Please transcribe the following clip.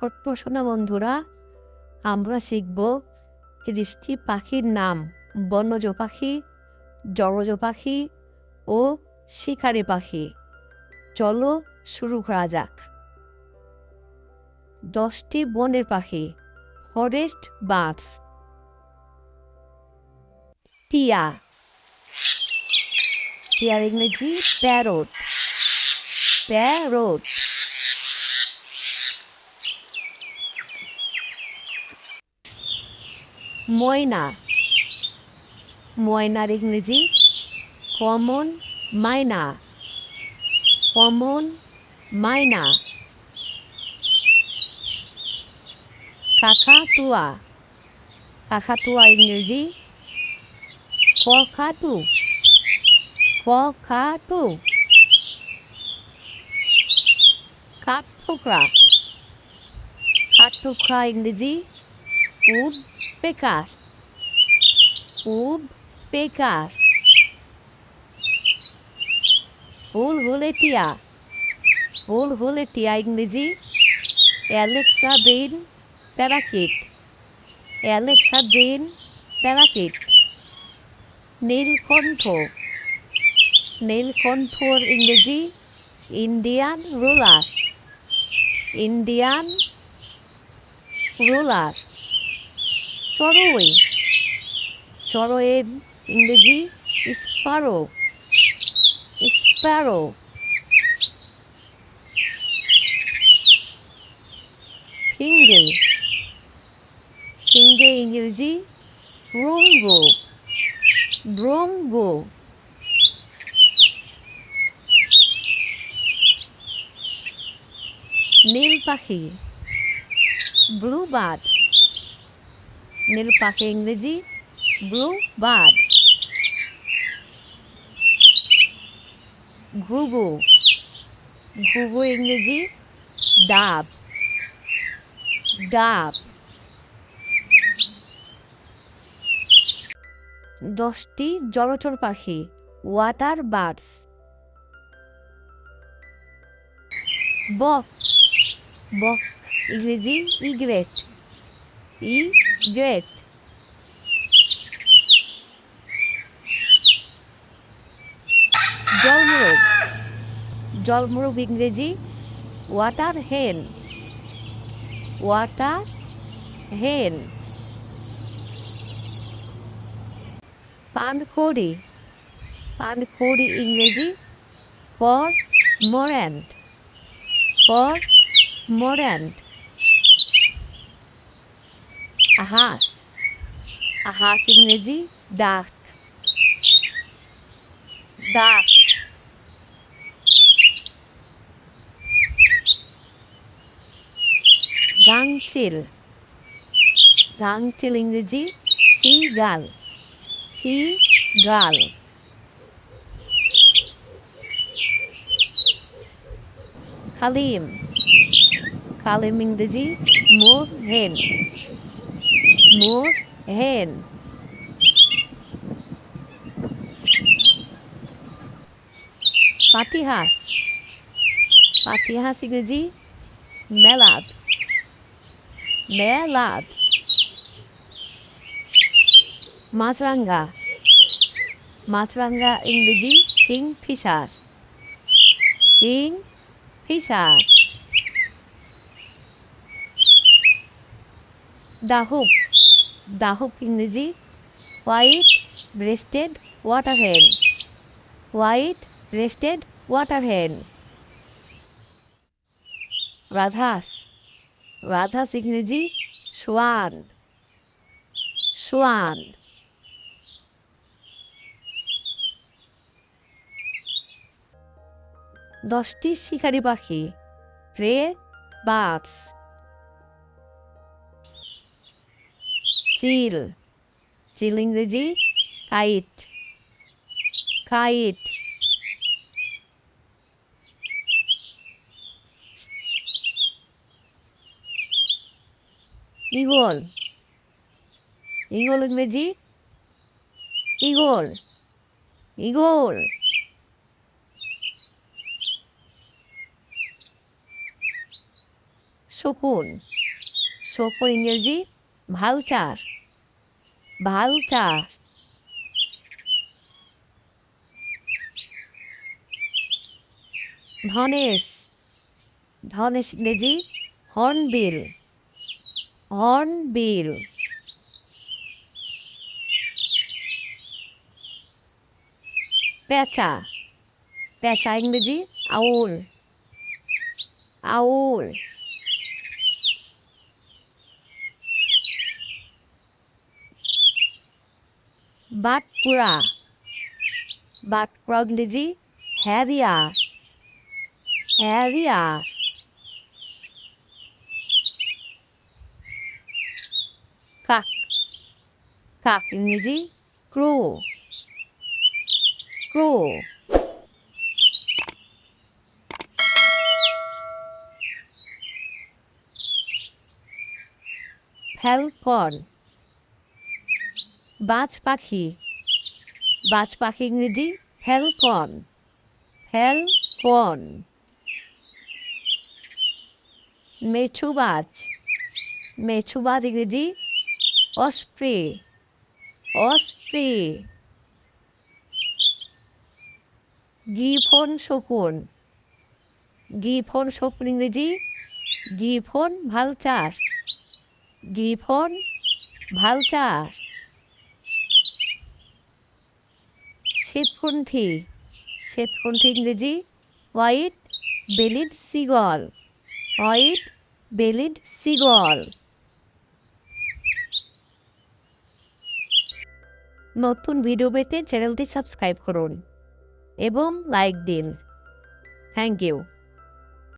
ছোট্ট সোনা বন্ধুরা, আমরা শিখব তিরিশটি পাখির নাম, বনজ পাখি, জলজ পাখি ও শিকারি পাখি। চলো শুরু করা যাক। দশটি বনের পাখি, ফরেস্ট বার্ডস। টিয়া। টিয়ার ইংরেজি প্যারোট। প্যারোট। ময়না। ময়নার ইংরেজি। কমন মাইনা কমন মাইনা কাকাতুয়া। কাকাতুয়া ইংরেজি। ককাটু ককাটু কাঠঠোকরা। কাঠঠোকরা ইংরেজি। উড পেকার উড পেকার ফুল হলে টিয়া টিয়া ইংরেজি Alexa brain parakeet Alexa brain parakeet নীলকণ্ঠ নীলকণ্ঠর ইংরেজি ইন্ডিয়ান রুলার ইন্ডিয়ান রুলার চড়ুই। চড়ুইয়ের ইংরেজি স্পারো। স্প্যারো ফিঙ্গে। ফিঙ্গে ইংরেজি ব্রঙ্গো। ব্রঙ্গো। নীল পাখি। ব্লু বার্ড নীল পাখি ইংরেজি ব্লু বার্ড ঘুঘু ঘুঘু ইংরেজি ডাব ডাব দশটি জলচর পাখি ওয়াটার বার্ডস বক বক ইংরেজি ইগ্রেট ই গ্রেট জলমোরগ জলমোরগ ইংরেজি ওয়াটার হেন ওয়াটার হেন পানখড়ি পানখড়ি ইংরেজি ফর মোরেন্ট ফর মোরেন্ট হাঁস হাঁস ইংরেজি ডাক ডাক গাংচিল গাংচিল ইংরেজি সি গাল সি গাল কালিম কালিম ইংরেজি মোর মোর হেন পাতিহাঁস পাতিহাঁস ইংরেজি মেলাদ মেলাদ মাছরাঙ্গা মাছরাঙ্গা ইংরেজি কিং ফিশার কিং ফিশার ডাহুক ডাহুক ইংরেজি white breasted water hen white breasted water hen রাজহাঁস রাজহাঁস ইংরেজি, সোয়ান সোয়ান। দশটি শিকারি পাখি প্রে বার্ডস চিল চিল ইংরেজি কাইট কাইট ইগল ইগল ইংরেজি ইগল ইগল শকুন শকুন ইংরেজি ভালচার ভালচার ধনেশ ধনেশ ইংরেজি হর্নবিল হর্নবিল। পেঁচা পেঁচা ইংরেজি আউল। আউল। বাটপুরা বাটপুরা ইংরেজি হ্যারিয়ার হ্যারিয়ার কাক? কাক ইংরেজি ক্রো ক্রো ফ্যালকন বাজ পাখি। বাজ পাখি ইংরেজি ফ্যালকন ফ্যালকন মেছুবাজ মেছুবাজ ইংরেজি অস্প্রে অস্প্রে গিফন শকুন। গিফন শকুন ইংরেজি, গিফন ভালচার। গিফন ভালচার। শ্বেতকণ্ঠী। শ্বেতকণ্ঠী ইংরেজি, white bellied seagull. White bellied seagull. নতুন ভিডিও পেতে চ্যানেলটি সাবস্ক্রাইব করুন এবং লাইক দিন। Thank you.